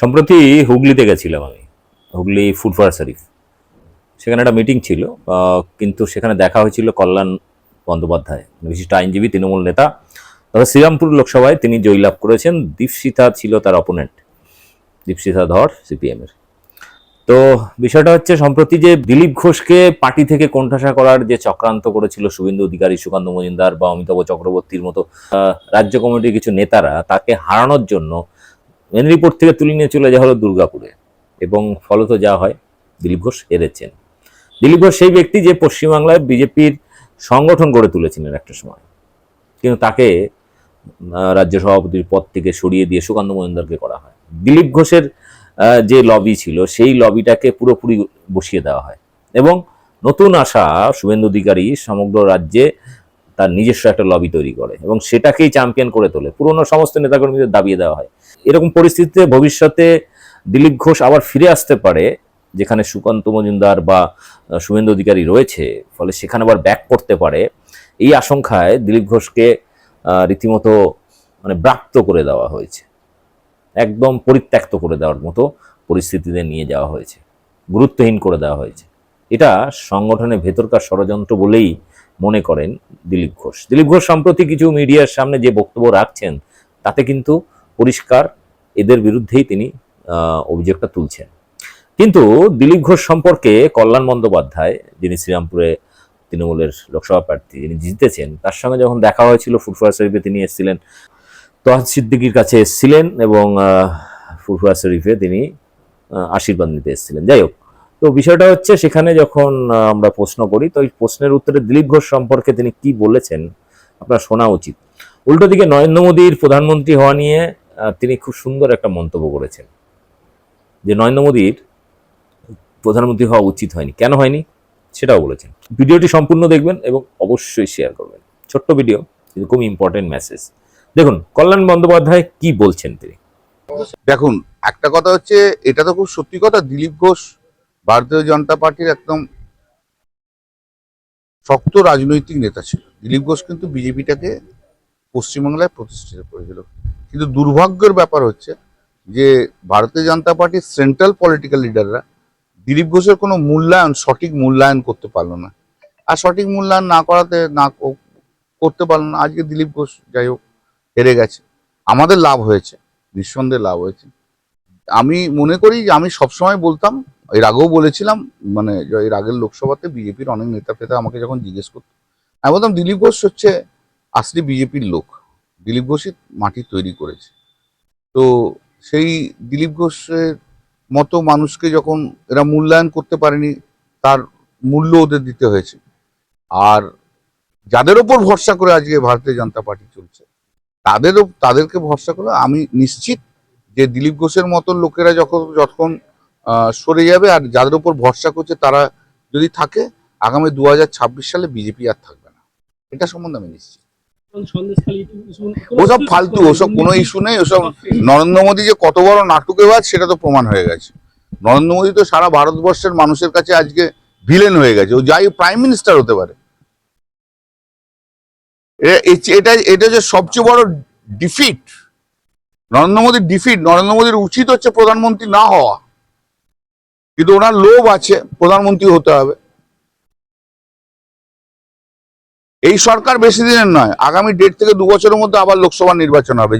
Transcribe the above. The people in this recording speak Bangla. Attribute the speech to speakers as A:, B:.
A: সম্প্রতি হুগলিতে গেছিলাম আমি। হুগলি ফুড ফুটফার শরীফ সেখানে একটা মিটিং ছিল কিন্তু সেখানে দেখা হয়েছিল কল্যাণ বন্দ্যোপাধ্যায় বিশিষ্ট আইনজীবী, তৃণমূল নেতা। তবে শ্রীরামপুর লোকসভায় তিনি জয়লাভ করেছেন, দীপশিতা ছিল তার অপোনেন্ট দীপশিতা ধর সিপিএম এর। তো বিষয়টা হচ্ছে, সম্প্রতি যে দিলীপ ঘোষকে পার্টি থেকে কোণঠাসা করার যে চক্রান্ত করেছিল শুভেন্দু অধিকারী, সুকান্ত মজুমদার বা অমিতাভ চক্রবর্তীর মতো রাজ্য কমিটির কিছু নেতারা, তাকে হারানোর জন্য মেদিনীপুর থেকে তুলে নিয়ে চলে যাওয়া হলো দুর্গাপুরে। এবং ফলত যা হয়, দিলীপ ঘোষ হেরেছেন। দিলীপ ঘোষ সেই ব্যক্তি যে পশ্চিমবাংলায় বিজেপির সংগঠন গড়ে তুলেছিলেন একটা সময়। কিন্তু তাকে রাজ্য সভাপতির পদ থেকে সরিয়ে দিয়ে সুকান্ত মজুমদারকে করা হয়। দিলীপ ঘোষের যে লবি ছিল, সেই লবিটাকে পুরোপুরি বসিয়ে দেওয়া হয়। এবং নতুন আসা শুভেন্দু অধিকারী সমগ্র রাজ্যে তার নিজস্ব একটা লবি তৈরি করে এবং সেটাকেই চ্যাম্পিয়ন করে তোলে। পুরনো সমস্ত নেতাকর্মীদের দাবিয়ে দেওয়া হয়। এরকম পরিস্থিতিতে ভবিষ্যতে দিলীপ ঘোষ আবার ফিরে আসতে পারে, যেখানে সুকান্ত মজুমদার বা শুভেন্দু অধিকারী রয়েছে, ফলে সেখানে আবার ব্যাক করতে পারে। এই আশঙ্কায় দিলীপ ঘোষকে রীতিমতো মানে ব্রাক্ত করে দেওয়া হয়েছে। একদম পরিত্যক্ত করে দেওয়ার মতো পরিস্থিতিতে নিয়ে যাওয়া হয়েছে। গুরুত্বহীন করে দেওয়া হয়েছে। এটা সংগঠনের ভেতরকার ষড়যন্ত্র বলেই মনে করেন দিলীপ ঘোষ। দিলীপ ঘোষ সম্প্রতি কিছু মিডিয়ার সামনে যে বক্তব্য রাখছেন, তাতে কিন্তু পরিষ্কার এদের বিরুদ্ধেই তিনি অভিযোগটা তুলছেন। কিন্তু দিলীপ ঘোষ সম্পর্কে কল্যাণ বন্দ্যোপাধ্যায়, যিনি শ্রীরামপুরে তৃণমূলের লোকসভা প্রার্থী, যিনি জিতেছেন, তার সঙ্গে যখন দেখা হয়েছিল ফুটফার শরীফে তিনি এসেছিলেন তোহাজ সিদ্দিকির কাছে এসেছিলেন এবং ফুটফার শরীফে তিনি আশীর্বাদ নিতে এসেছিলেন। যাই হোক তো বিষয়টা হচ্ছে সেখানে যখন আমরা প্রশ্ন করি, তো এই প্রশ্নের উত্তরে দিলীপ ঘোষ সম্পর্কে তিনি কি বলেছেন আপনার শোনা উচিত। উল্টো দিকে নরেন্দ্র মোদীর প্রধানমন্ত্রী হওয়া নিয়ে তিনি খুব সুন্দর একটা মন্তব্য করেছেন যে নরেন্দ্র মোদীর প্রধানমন্ত্রী হওয়া উচিত হয়নি। কেন হয়নি? সেটাও বলেছেন। ভিডিওটি সম্পূর্ণ দেখবেন এবং অবশ্যই শেয়ার করবেন। ছোট্ট ভিডিও খুব ইম্পর্টেন্ট মেসেজ দেখুন, কল্যাণ বন্দ্যোপাধ্যায় কি বলছেন তিনি?
B: দেখুন, একটা কথা হচ্ছে, এটা তো খুব সত্যি কথা, দিলীপ ঘোষ ভারতীয় জনতা পার্টির একদম শক্ত রাজনৈতিক নেতা ছিল। দিলীপ ঘোষ কিন্তু বিজেপিটাকে পশ্চিমবাংলায় প্রতিষ্ঠিত করেছিল। কিন্তু দুর্ভাগ্যের ব্যাপার হচ্ছে যে ভারতীয় জনতা পার্টির সেন্ট্রাল পলিটিক্যাল লিডাররা দিলীপ ঘোষের কোনো মূল্যায়ন, সঠিক মূল্যায়ন করতে পারল না। আর সঠিক মূল্যায়ন না করাতে, না করতে পারল না। আজকে দিলীপ ঘোষ যাই হোক, হেরে গেছে। আমাদের লাভ হয়েছে, নিঃসন্দেহে লাভ হয়েছে। আমি মনে করি যে আমি সবসময় বলতাম এর আগেও বলেছিলাম মানে এর আগের লোকসভাতে বিজেপির অনেক নেতা ফেতা আমাকে যখন জিজ্ঞেস করতো, আমি বলতাম, দিলীপ ঘোষ হচ্ছে আসলে বিজেপির লোক। দিলীপ ঘোষই মাটি তৈরি করেছে। তো সেই দিলীপ ঘোষের মতো মানুষকে যখন এরা মূল্যায়ন করতে পারেনি, তার মূল্য ওদের দিতে হয়েছে। আর যাদের ওপর ভরসা করে আজকে ভারতীয় জনতা পার্টি চলছে তাদেরও তাদেরকে ভরসা করে আমি নিশ্চিত যে দিলীপ ঘোষের মতো লোকেরা যখন যখন সরে যাবে আর যাদের উপর ভরসা করছে তারা যদি থাকে, আগামী দুহাজার ছাব্বিশ সালে বিজেপি আর থাকবে না। এটা সম্বন্ধে আমি নিশ্চিত। ওসব ফালতু, ওসব কোনো ইস্যু নেই, ওসব নরেন্দ্র মোদী যে কত বড় নাটকেবাজ, সেটা তো প্রমাণ হয়ে গেছে। নরেন্দ্র মোদী তো সারা ভারতবর্ষের মানুষের কাছে আজকে ভিলেন হয়ে গেছে। ও যাই প্রাইম মিনিস্টার হতে পারে। এটা এটা যে সবচেয়ে বড় ডিফিট নরেন্দ্র মোদীর ডিফিট নরেন্দ্র মোদীর উচিত হচ্ছে প্রধানমন্ত্রী না হওয়া। কিন্তু ওনার লোভ আছে, প্রধানমন্ত্রী হতে হবে। এই সরকার বেশি দিনের নয়, আগামী ডেট থেকে দু বছরের মধ্যে আবার লোকসভা নির্বাচন হবে।